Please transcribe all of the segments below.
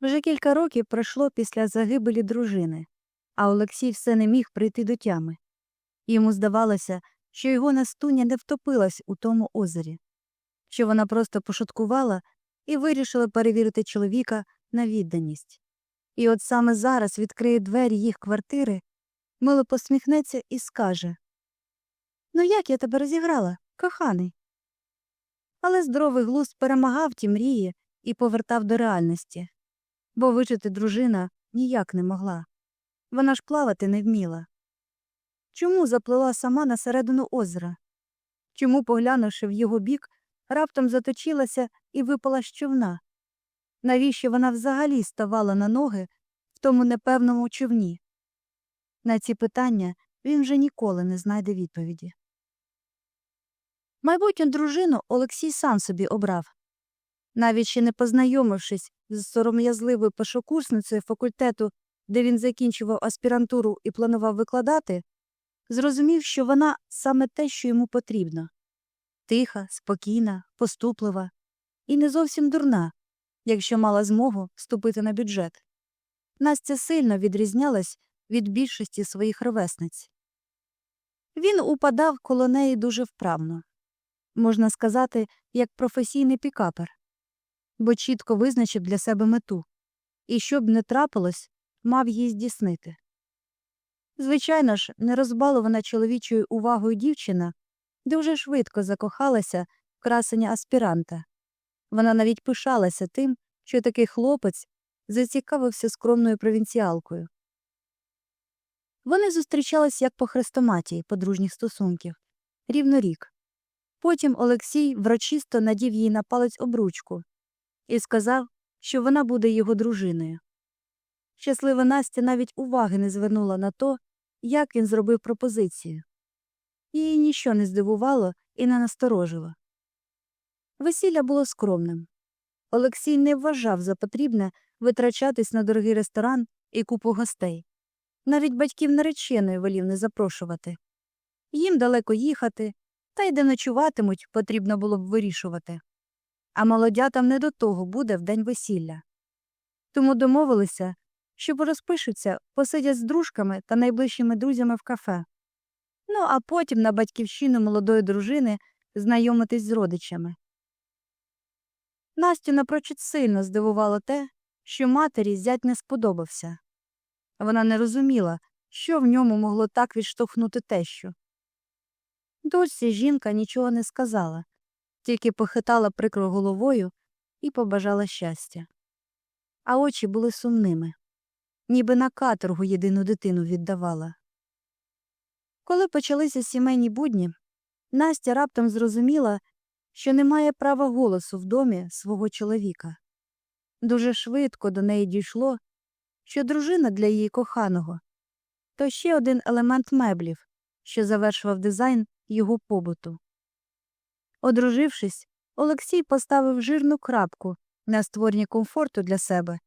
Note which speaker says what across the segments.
Speaker 1: Вже кілька років пройшло після загибелі дружини, а Олексій все не міг прийти до тями. Йому здавалося, що його настуня не втопилась у тому озері, що вона просто пошуткувала і вирішила перевірити чоловіка на відданість. І от саме зараз відкриє двері їх квартири, мило посміхнеться і скаже Ну, як я тебе розіграла, коханий? Але здоровий глузд перемагав ті мрії і повертав до реальності, бо вижити дружина ніяк не могла. Вона ж плавати не вміла. Чому заплила сама на середину озера? Чому, поглянувши в його бік, раптом заточилася і випала з човна? Навіщо вона взагалі ставала на ноги в тому непевному човні? На ці питання він вже ніколи не знайде відповіді. Майбутню дружину Олексій сам собі обрав. Навіть ще не познайомившись з сором'язливою першокурсницею факультету, де він закінчував аспірантуру і планував викладати, зрозумів, що вона саме те, що йому потрібно тиха, спокійна, поступлива і не зовсім дурна, якщо мала змогу вступити на бюджет. Настя сильно відрізнялась від більшості своїх ровесниць. Він упадав коло неї дуже вправно можна сказати, як професійний пікапер, бо чітко визначив для себе мету і, щоб не трапилось, мав її здійснити. Звичайно ж, нерозбалована чоловічою увагою дівчина дуже швидко закохалася в красення аспіранта. Вона навіть пишалася тим, що такий хлопець зацікавився скромною провінціалкою. Вони зустрічались як по хрестоматії подружніх стосунків рівно рік. Потім Олексій врочисто надів їй на палець обручку і сказав, що вона буде його дружиною. Щаслива Настя навіть уваги не звернула на то, як він зробив пропозицію. Її ніщо не здивувало і не насторожило. Весілля було скромним. Олексій не вважав за потрібне витрачатись на дорогий ресторан і купу гостей. Навіть батьків нареченої волів не запрошувати. Їм далеко їхати, та й де ночуватимуть, потрібно було б вирішувати. А молодятам не до того буде в день весілля. Тому домовилися, що розпишуться, посидять з дружками та найближчими друзями в кафе. Ну, а потім на батьківщину молодої дружини знайомитись з родичами. Настю напрочуд сильно здивувало те, що матері зять не сподобався. Вона не розуміла, що в ньому могло так відштовхнути тещу. Дочці жінка нічого не сказала, тільки похитала прикро головою і побажала щастя. А очі були сумними, ніби на каторгу єдину дитину віддавала. Коли почалися сімейні будні, Настя раптом зрозуміла, що не має права голосу в домі свого чоловіка. Дуже швидко до неї дійшло, що дружина для її коханого то ще один елемент меблів, що завершував дизайн його побуту. Одружившись, Олексій поставив жирну крапку на створення комфорту для себе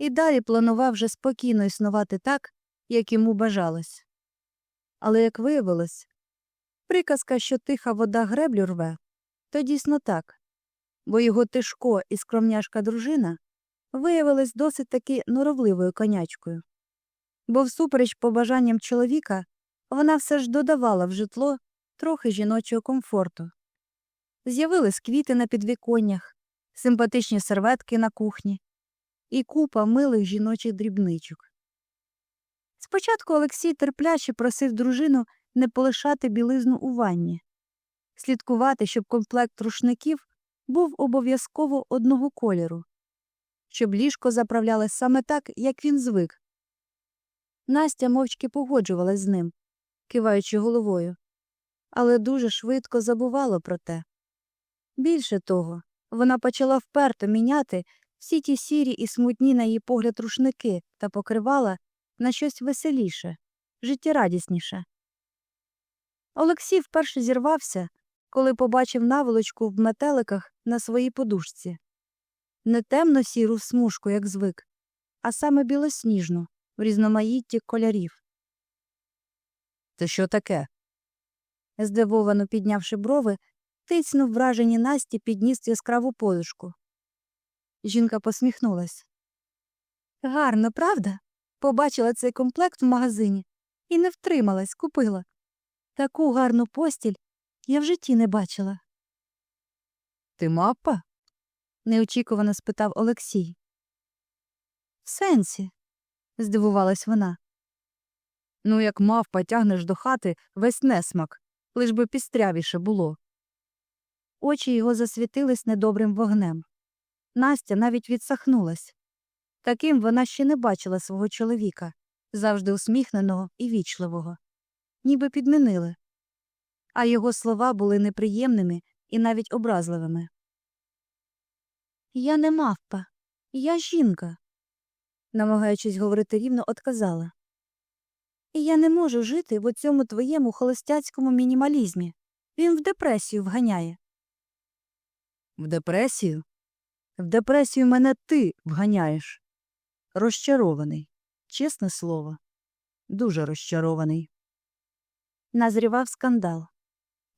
Speaker 1: і далі планував вже спокійно існувати так, як йому бажалось. Але, як виявилось, приказка, що тиха вода греблю рве, то дійсно так, бо його тишко і скромняшка дружина виявилась досить таки норовливою конячкою. Бо, всупереч побажанням чоловіка, вона все ж додавала в житло трохи жіночого комфорту. З'явились квіти на підвіконнях, симпатичні серветки на кухні і купа милих жіночих дрібничок. Спочатку Олексій терпляче просив дружину не полишати білизну у ванні, слідкувати, щоб комплект рушників був обов'язково одного кольору, щоб ліжко заправлялось саме так, як він звик. Настя мовчки погоджувалась з ним, киваючи головою але дуже швидко забувала про те. Більше того, вона почала вперто міняти всі ті сірі і смутні на її погляд рушники та покривала на щось веселіше, життєрадісніше. Олексій вперше зірвався, коли побачив наволочку в метеликах на своїй подушці. Не темно сіру смужку, як звик, а саме білосніжну, в різноманітті кольорів.
Speaker 2: Це що таке?
Speaker 1: здивовано піднявши брови, тицнув вражені Насті підніс яскраву подушку. Жінка посміхнулась. Гарно, правда? Побачила цей комплект в магазині і не втрималась, купила. Таку гарну постіль я в житті не бачила.
Speaker 2: Ти мапа?
Speaker 1: неочікувано спитав Олексій. В сенсі, здивувалась вона.
Speaker 2: Ну, як мавпа тягнеш до хати весь несмак, лиш би пістрявіше було.
Speaker 1: Очі його засвітились недобрим вогнем. Настя навіть відсахнулась. Таким вона ще не бачила свого чоловіка, завжди усміхненого і вічливого. Ніби підмінили. А його слова були неприємними і навіть образливими. Я не мавпа, я жінка, намагаючись говорити рівно, отказала. І я не можу жити в оцьому твоєму холостяцькому мінімалізмі. Він в депресію вганяє.
Speaker 2: В депресію? В депресію мене ти вганяєш. Розчарований. Чесне слово. Дуже розчарований.
Speaker 1: Назрівав скандал.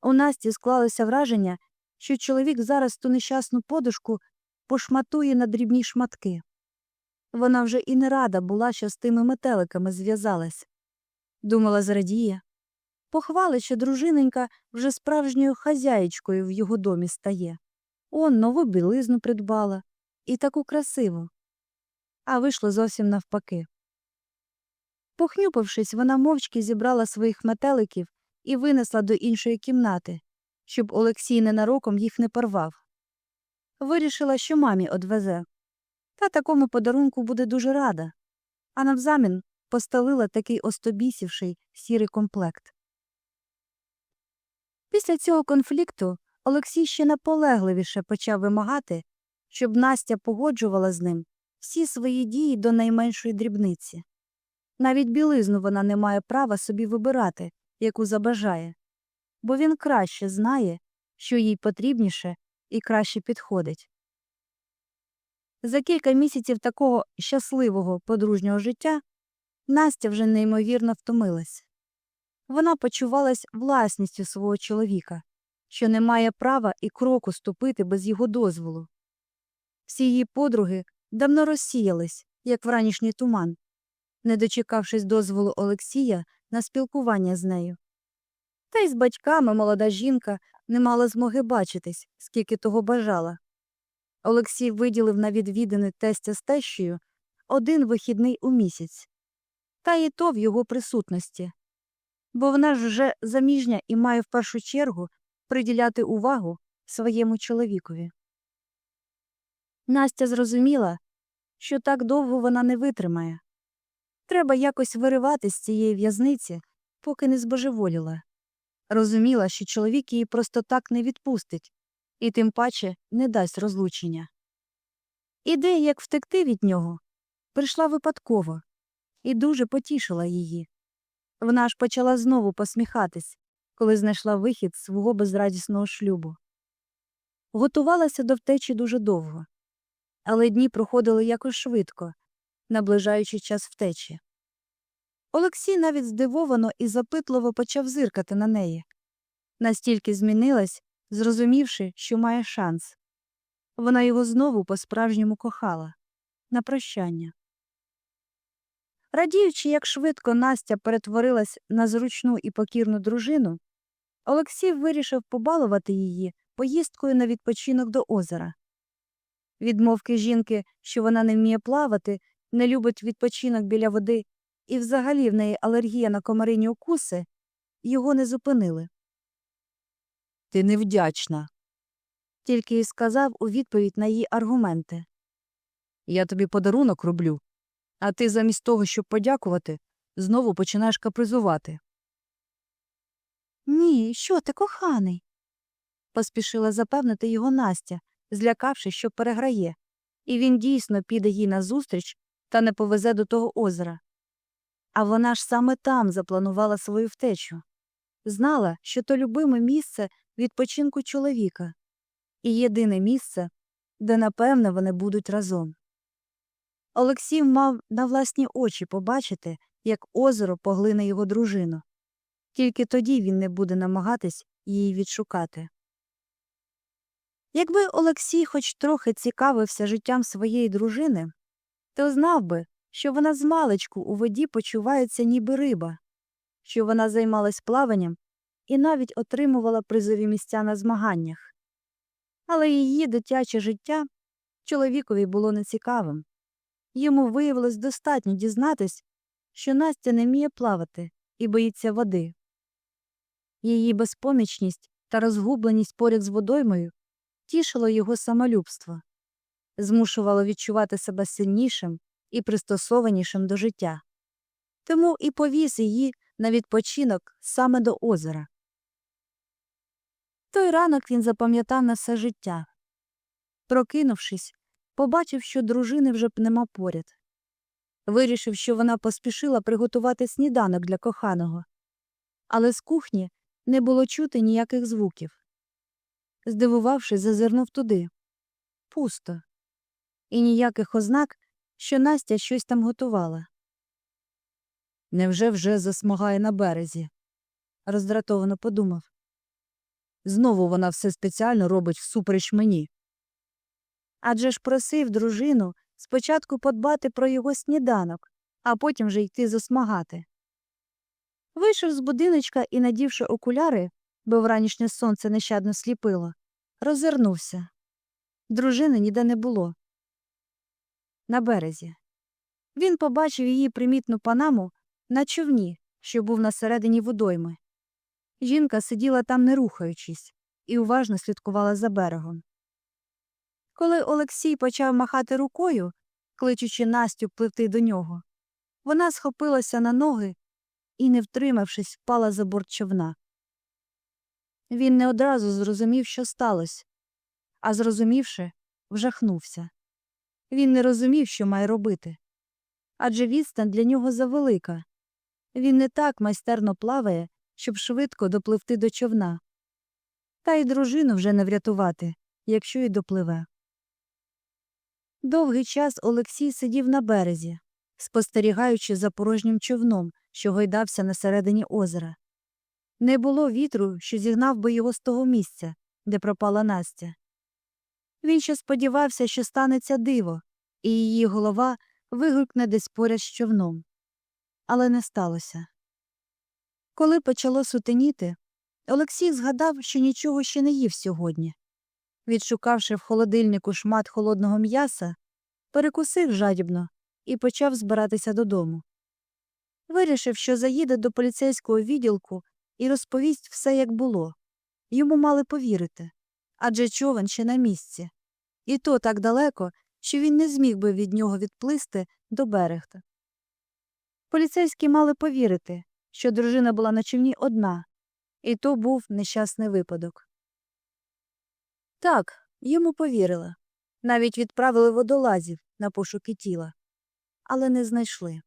Speaker 1: У Насті склалося враження, що чоловік зараз ту нещасну подушку пошматує на дрібні шматки. Вона вже і не рада була, що з тими метеликами зв'язалась. Думала, зрадіє. Похвалить, що дружиненька вже справжньою хазяєчкою в його домі стає. Он нову білизну придбала. І таку красиву. А вийшло зовсім навпаки. Похнюпившись, вона мовчки зібрала своїх метеликів і винесла до іншої кімнати, щоб Олексій ненароком їх не порвав. Вирішила, що мамі одвезе. Та такому подарунку буде дуже рада. А навзамін постелила такий остобісівший сірий комплект. Після цього конфлікту Олексій ще наполегливіше почав вимагати, щоб Настя погоджувала з ним всі свої дії до найменшої дрібниці. Навіть білизну вона не має права собі вибирати, яку забажає, бо він краще знає, що їй потрібніше і краще підходить. За кілька місяців такого щасливого подружнього життя Настя вже неймовірно втомилась. Вона почувалась власністю свого чоловіка, що не має права і кроку ступити без його дозволу. Всі її подруги давно розсіялись, як вранішній туман, не дочекавшись дозволу Олексія на спілкування з нею. Та й з батьками молода жінка не мала змоги бачитись, скільки того бажала. Олексій виділив на відвідини тестя з тещею один вихідний у місяць. Та й то в його присутності. Бо вона ж вже заміжня і має в першу чергу приділяти увагу своєму чоловікові. Настя зрозуміла, що так довго вона не витримає. Треба якось виривати з цієї в'язниці, поки не збожеволіла. Розуміла, що чоловік її просто так не відпустить і тим паче не дасть розлучення. Ідея, як втекти від нього, прийшла випадково і дуже потішила її. Вона аж почала знову посміхатись, коли знайшла вихід свого безрадісного шлюбу. Готувалася до втечі дуже довго, але дні проходили якось швидко, наближаючи час втечі. Олексій навіть здивовано і запитливо почав зиркати на неї. Настільки змінилась, зрозумівши, що має шанс. Вона його знову по-справжньому кохала на прощання. Радіючи, як швидко Настя перетворилась на зручну і покірну дружину, Олексій вирішив побалувати її поїздкою на відпочинок до озера. Відмовки жінки, що вона не вміє плавати, не любить відпочинок біля води і взагалі в неї алергія на комарині укуси, його не зупинили.
Speaker 2: Ти невдячна.
Speaker 1: Тільки й сказав у відповідь на її аргументи.
Speaker 2: Я тобі подарунок роблю, а ти замість того, щоб подякувати, знову починаєш капризувати.
Speaker 1: Ні, що ти, коханий? поспішила запевнити його Настя, злякавшись, що переграє, і він дійсно піде їй назустріч та не повезе до того озера. А вона ж саме там запланувала свою втечу. Знала, що то любиме місце відпочинку чоловіка і єдине місце, де, напевне, вони будуть разом. Олексій мав на власні очі побачити, як озеро поглине його дружину. Тільки тоді він не буде намагатись її відшукати. Якби Олексій хоч трохи цікавився життям своєї дружини, то знав би, що вона змалечку у воді почувається ніби риба, що вона займалась плаванням і навіть отримувала призові місця на змаганнях. Але її дитяче життя чоловікові було нецікавим. Йому виявилось достатньо дізнатись, що Настя не вміє плавати і боїться води. Її безпомічність та розгубленість поряд з водоймою тішило його самолюбство, змушувало відчувати себе сильнішим і пристосованішим до життя. Тому і повіз її на відпочинок саме до озера. Той ранок він запам'ятав на все життя. Прокинувшись, побачив, що дружини вже б нема поряд. Вирішив, що вона поспішила приготувати сніданок для коханого. Але з кухні не було чути ніяких звуків. Здивувавшись, зазирнув туди. Пусто. І ніяких ознак, що Настя щось там готувала.
Speaker 2: Невже вже засмагає на березі?
Speaker 1: роздратовано подумав.
Speaker 2: Знову вона все спеціально робить всупереч мені.
Speaker 1: Адже ж просив дружину спочатку подбати про його сніданок, а потім вже йти засмагати. Вийшов з будиночка і, надівши окуляри, бо вранішнє сонце нещадно сліпило, роззирнувся. Дружини ніде не було. На березі. Він побачив її примітну панаму на човні, що був на середині водойми. Жінка сиділа там, не рухаючись, і уважно слідкувала за берегом. Коли Олексій почав махати рукою, кличучи Настю пливти до нього, вона схопилася на ноги і, не втримавшись, впала за борт човна. Він не одразу зрозумів, що сталося, а зрозумівши, вжахнувся. Він не розумів, що має робити. Адже відстань для нього завелика. Він не так майстерно плаває, щоб швидко допливти до човна. Та й дружину вже не врятувати, якщо й допливе. Довгий час Олексій сидів на березі, спостерігаючи за порожнім човном, що гойдався на середині озера. Не було вітру, що зігнав би його з того місця, де пропала Настя. Він ще сподівався, що станеться диво, і її голова вигукне десь поряд з човном. Але не сталося. Коли почало сутеніти, Олексій згадав, що нічого ще не їв сьогодні. Відшукавши в холодильнику шмат холодного м'яса, перекусив жадібно і почав збиратися додому. Вирішив, що заїде до поліцейського відділку і розповість все, як було. Йому мали повірити адже човен ще на місці, і то так далеко, що він не зміг би від нього відплисти до берегта. Поліцейські мали повірити, що дружина була на човні одна, і то був нещасний випадок. Так, йому повірили. Навіть відправили водолазів на пошуки тіла, але не знайшли.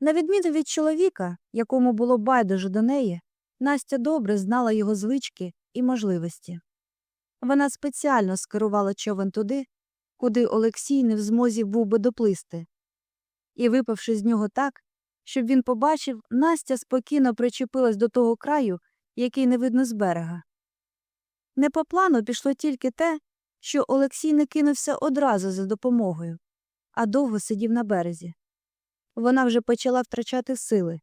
Speaker 1: На відміну від чоловіка, якому було байдуже до неї, Настя добре знала його звички і можливості. Вона спеціально скерувала човен туди, куди Олексій не в змозі був би доплисти, і, випавши з нього так, щоб він побачив, Настя спокійно причепилась до того краю, який не видно з берега. Не по плану пішло тільки те, що Олексій не кинувся одразу за допомогою, а довго сидів на березі. Вона вже почала втрачати сили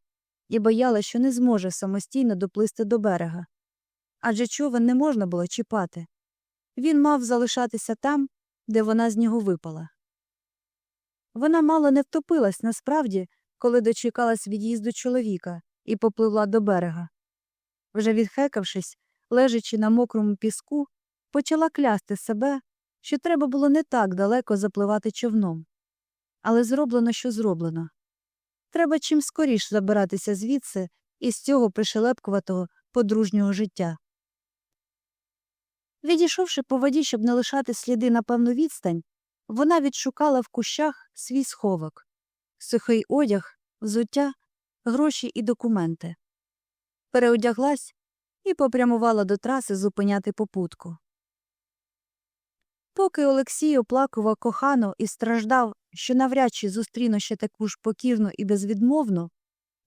Speaker 1: і боялась, що не зможе самостійно доплисти до берега. Адже човен не можна було чіпати. Він мав залишатися там, де вона з нього випала. Вона мало не втопилась насправді, коли дочекалась від'їзду чоловіка і попливла до берега. Вже відхекавшись, лежачи на мокрому піску, почала клясти себе, що треба було не так далеко запливати човном. Але зроблено, що зроблено. Треба чим скоріш забиратися звідси із цього пришелепкуватого подружнього життя. Відійшовши по воді, щоб не лишати сліди на певну відстань, вона відшукала в кущах свій сховок, сухий одяг, взуття, гроші і документи. Переодяглась і попрямувала до траси зупиняти попутку. Поки Олексій оплакував кохану і страждав, що навряд чи зустріне ще таку ж покірну і безвідмовну,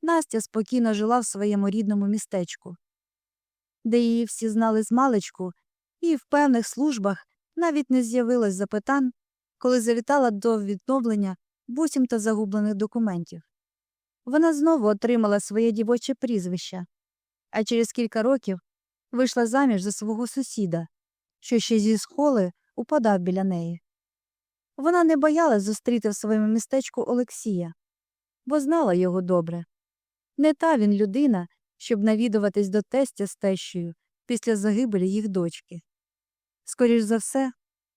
Speaker 1: Настя спокійно жила в своєму рідному містечку, де її всі знали з маличку, і в певних службах навіть не з'явилось запитань, коли завітала до відновлення буцімто загублених документів. Вона знову отримала своє дівоче прізвище, а через кілька років вийшла заміж за свого сусіда, що ще зі схоли упадав біля неї. Вона не боялась зустріти в своєму містечку Олексія, бо знала його добре. Не та він людина, щоб навідуватись до тестя з тещою після загибелі їх дочки. Скоріш за все,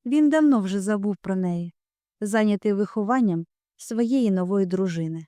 Speaker 1: він давно вже забув про неї, зайнятий вихованням своєї нової дружини.